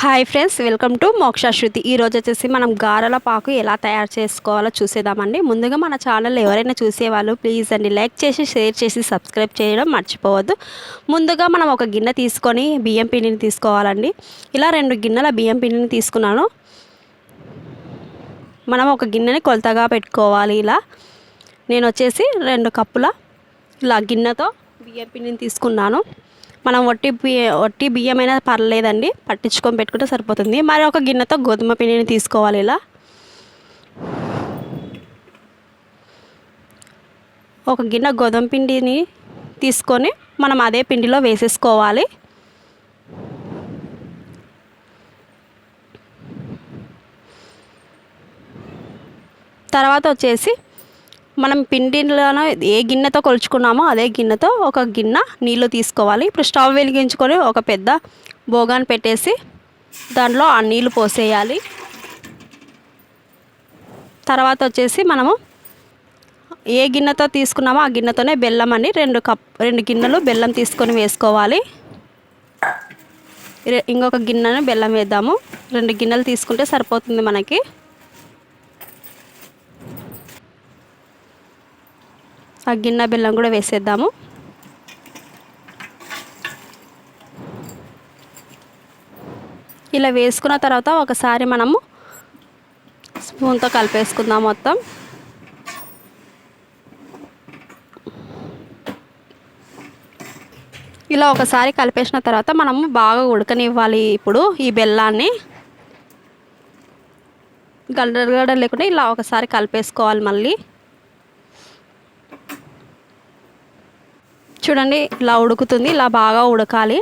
Hi friends welcome to మోక్ష శృతి ఈరోజు వచ్చేసి మనం గారెల పాకు ఎలా తయారు చేసుకోవాలో చూసేద్దామండి. ముందుగా మన ఛానల్ ఎవరైనా చూసేవాళ్ళు ప్లీజ్ అండి లైక్ చేసి షేర్ చేసి సబ్స్క్రైబ్ చేయడం మర్చిపోవద్దు. ముందుగా మనం ఒక గిన్నె తీసుకొని బియ్యం పిండిని తీసుకోవాలండి. ఇలా రెండు గిన్నెల బియ్యం పిండిని తీసుకున్నాను. మనం ఒక గిన్నెని కొలతగా పెట్టుకోవాలి ఇలా. నేను వచ్చేసి రెండు కప్పుల ఇలా గిన్నెతో బియ్యం పిండిని తీసుకున్నాను. మనం వట్టి బియ్య వట్టి బియ్యమైనా పర్లేదండి. పట్టించుకొని పెట్టుకుంటే సరిపోతుంది. మరి ఒక గిన్నెతో గోధుమ పిండిని తీసుకోవాలి ఇలా. ఒక గిన్నె గోధుమ పిండిని తీసుకొని మనం అదే పిండిలో వేసేసుకోవాలి. తర్వాత వచ్చేసి మనం పిండిలోనో ఏ గిన్నెతో కొలుచుకున్నామో అదే గిన్నెతో ఒక గిన్నె నీళ్ళు తీసుకోవాలి. ఇప్పుడు స్టవ్ వెలిగించుకొని ఒక పెద్ద బోగాన్ పెట్టేసి దాంట్లో ఆ నీళ్ళు పోసేయాలి. తర్వాత వచ్చేసి మనము ఏ గిన్నెతో తీసుకున్నామో ఆ గిన్నెతోనే బెల్లం అని రెండు కప్ రెండు గిన్నెలు బెల్లం తీసుకొని వేసుకోవాలి. ఇంకొక గిన్నెను బెల్లం వేద్దాము. రెండు గిన్నెలు తీసుకుంటే సరిపోతుంది మనకి. ఆ గిన్నె బెల్లం కూడా వేసేద్దాము. ఇలా వేసుకున్న తర్వాత ఒకసారి మనము స్పూన్తో కలిపేసుకుందాం మొత్తం. ఇలా ఒకసారి కలిపేసిన తర్వాత మనము బాగా ఉడకనివ్వాలి ఇప్పుడు ఈ బెల్లాన్ని. గడ్డ లేకుండా ఇలా ఒకసారి కలిపేసుకోవాలి మళ్ళీ. చూడండి ఇలా ఉడుకుతుంది ఇలా బాగా ఉడకాలి.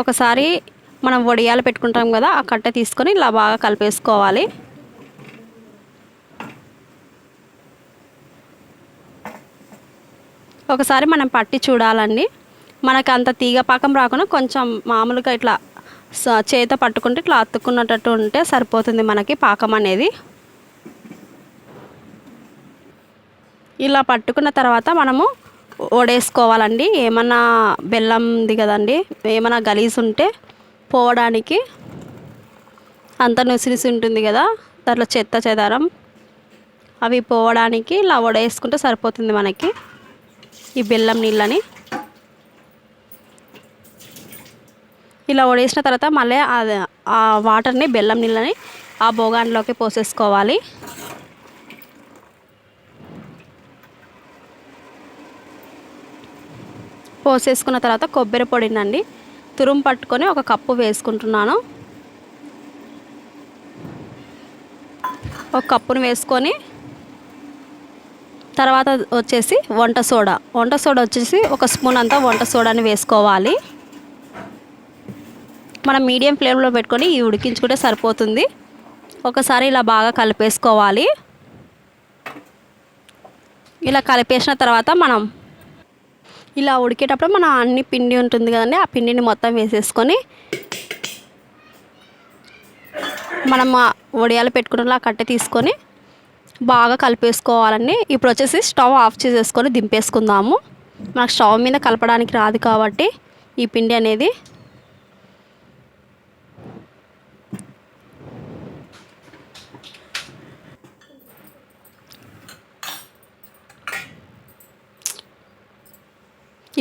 ఒకసారి మనం వడియాలు పెట్టుకుంటాం కదా ఆ కట్టె తీసుకొని ఇలా బాగా కలిపేసుకోవాలి. ఒకసారి మనం పట్టి చూడాలండి. మనకు అంత తీగ పాకం రాకుండా కొంచెం మామూలుగా ఇట్లా చేత పట్టుకుంటే ఇట్లా అతుక్కున్నట్టు ఉంటే సరిపోతుంది మనకి పాకం అనేది. ఇలా పట్టుకున్న తర్వాత మనము వడేసుకోవాలండి ఏమన్నా బెల్లంది కదండి. ఏమైనా గలీజ్ ఉంటే పోవడానికి అంత నుసినిసి ఉంటుంది కదా. దాంట్లో చెత్త చెదారం అవి పోవడానికి ఇలా వడేసుకుంటే సరిపోతుంది మనకి. ఈ బెల్లం నీళ్ళని. ఇలా వడేసిన తర్వాత మళ్ళీ ఆ వాటర్ని బెల్లం నీళ్ళని ఆ బోగాన్లోకి పోసేసుకోవాలి. పోసేసుకున్న తర్వాత కొబ్బరి పొడినండి. తురుము పట్టుకొని ఒక కప్పు వేసుకుంటున్నాను. ఒక కప్పును వేసుకొని తర్వాత వచ్చేసి వంట సోడా. వంట సోడా వచ్చేసి ఒక స్పూన్ అంతా వంట సోడాని వేసుకోవాలి. మనం మీడియం ఫ్లేమ్లో పెట్టుకొని ఈ ఉడికించుకుంటే సరిపోతుంది. ఒకసారి ఇలా బాగా కలిపేసుకోవాలి. ఇలా కలిపేసిన తర్వాత మనం ఇలా ఉడికేటప్పుడు మనం అన్ని పిండి ఉంటుంది కదండి ఆ పిండిని మొత్తం వేసేసుకొని మనం వడియాలు పెట్టుకున్నలా కట్టె తీసుకొని బాగా కలిపేసుకోవాలండి. ఇప్పుడు వచ్చేసి స్టవ్ ఆఫ్ చేసేసుకొని దింపేసుకుందాము. మనకు స్టవ్ మీద కలపడానికి రాదు కాబట్టి ఈ పిండి అనేది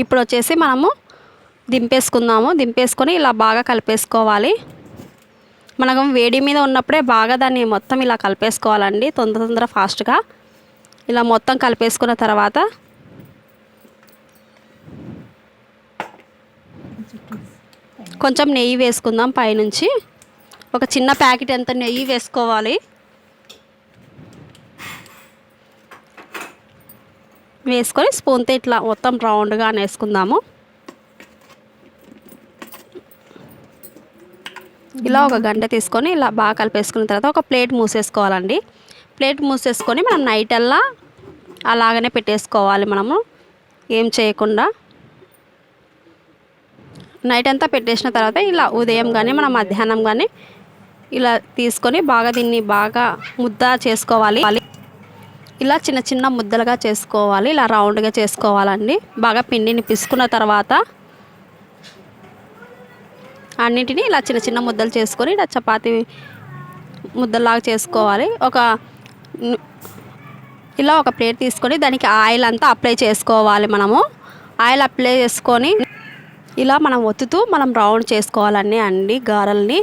ఇప్పుడు వచ్చేసి మనము దింపేసుకుందాము. దింపేసుకొని ఇలా బాగా కలిపేసుకోవాలి. మనకు వేడి మీద ఉన్నప్పుడే బాగా దాన్ని మొత్తం ఇలా కలిపేసుకోవాలండి. తొందర తొందర ఫాస్ట్గా. ఇలా మొత్తం కలిపేసుకున్న తర్వాత కొంచెం నెయ్యి వేసుకుందాం పైనుంచి. ఒక చిన్న ప్యాకెట్ ఎంత నెయ్యి వేసుకోవాలి? వేసుకొని స్పూన్తో ఇట్లా మొత్తం రౌండ్గా వేసుకుందాము ఇలా ఒక గంట తీసుకొని ఇలా బాగా కలిపేసుకున్న తర్వాత ఒక ప్లేట్ మూసేసుకోవాలండి. ప్లేట్ మూసేసుకొని మనం నైట్ అల్లా అలాగనే పెట్టేసుకోవాలి మనము. ఏం చేయకుండా. నైట్ అంతా పెట్టేసిన తర్వాత ఇలా ఉదయం కానీ మనం మధ్యాహ్నం కానీ ఇలా తీసుకొని బాగా దీన్ని బాగా ముద్ద చేసుకోవాలి. ఇలా చిన్న చిన్న ముద్దలుగా చేసుకోవాలి ఇలా రౌండ్గా చేసుకోవాలండి. బాగా పిండిని పిసుకున్న తర్వాత అన్నింటినీ ఇలా చిన్న చిన్న ముద్దలు చేసుకొని ఇలా చపాతి ముద్దలాగా చేసుకోవాలి. ఒక ఇలా ఒక ప్లేట్ తీసుకొని దానికి ఆయిల్ అంతా అప్లై చేసుకోవాలి మనము. ఆయిల్ అప్లై చేసుకొని ఇలా మనం ఒత్తుతూ మనం రౌండ్ చేసుకోవాలన్నీ అండి గారెల్ని.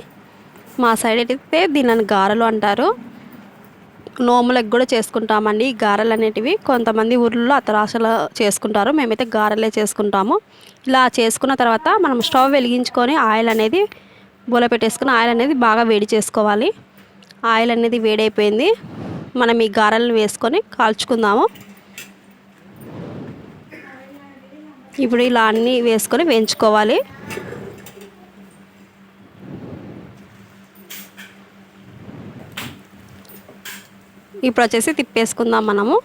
మా సైడ్ అయితే దీనిని గారెలు అంటారు. నోములకు కూడా చేసుకుంటామండి. ఈ గారెలు అనేటివి కొంతమంది ఊర్లలో అతరాశలు చేసుకుంటారు. మేమైతే గారెలే చేసుకుంటాము. ఇలా చేసుకున్న తర్వాత మనం స్టవ్ వెలిగించుకొని ఆయిల్ అనేది బూల పెట్టేసుకుని ఆయిల్ అనేది బాగా వేడి చేసుకోవాలి. ఆయిల్ అనేది వేడైపోయింది. మనం ఈ గారెలను వేసుకొని కాల్చుకుందాము. ఇప్పుడు ఇలా అన్నీ వేసుకొని వేయించుకోవాలి. ఇప్పుడు వచ్చేసి తిప్పేసుకుందాం మనము.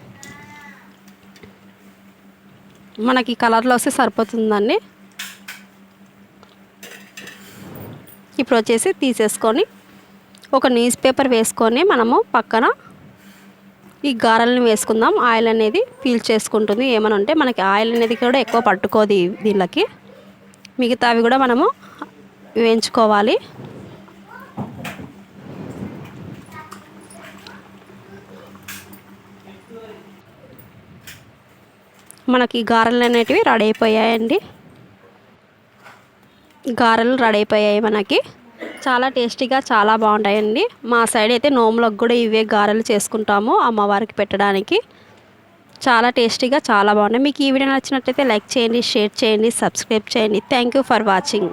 మనకి కలర్లో వస్తే సరిపోతుందండి. ఇప్పుడు వచ్చేసి తీసేసుకొని ఒక న్యూస్ పేపర్ వేసుకొని మనము పక్కన ఈ గారెలను వేసుకుందాం. ఆయిల్ అనేది ఫీల్ చేసుకుంటుంది. ఏమని ఉంటే మనకి ఆయిల్ అనేది కూడా ఎక్కువ పట్టుకోదు ఈ- మిగతా మిగతావి కూడా మనము వేయించుకోవాలి. మనకి గారెలు అనేటివి రెడీ అయిపోయాయండి. గారెలు రెడీ అయిపోయాయి మనకి. చాలా టేస్టీగా చాలా బాగుంటాయండి. మా సైడ్ అయితే నోములకు కూడా ఇవే గారెలు చేసుకుంటాము అమ్మవారికి పెట్టడానికి. చాలా టేస్టీగా చాలా బాగున్నాయి. మీకు ఈ వీడియో నచ్చినట్లయితే లైక్ చేయండి షేర్ చేయండి సబ్స్క్రైబ్ చేయండి. Thank you for watching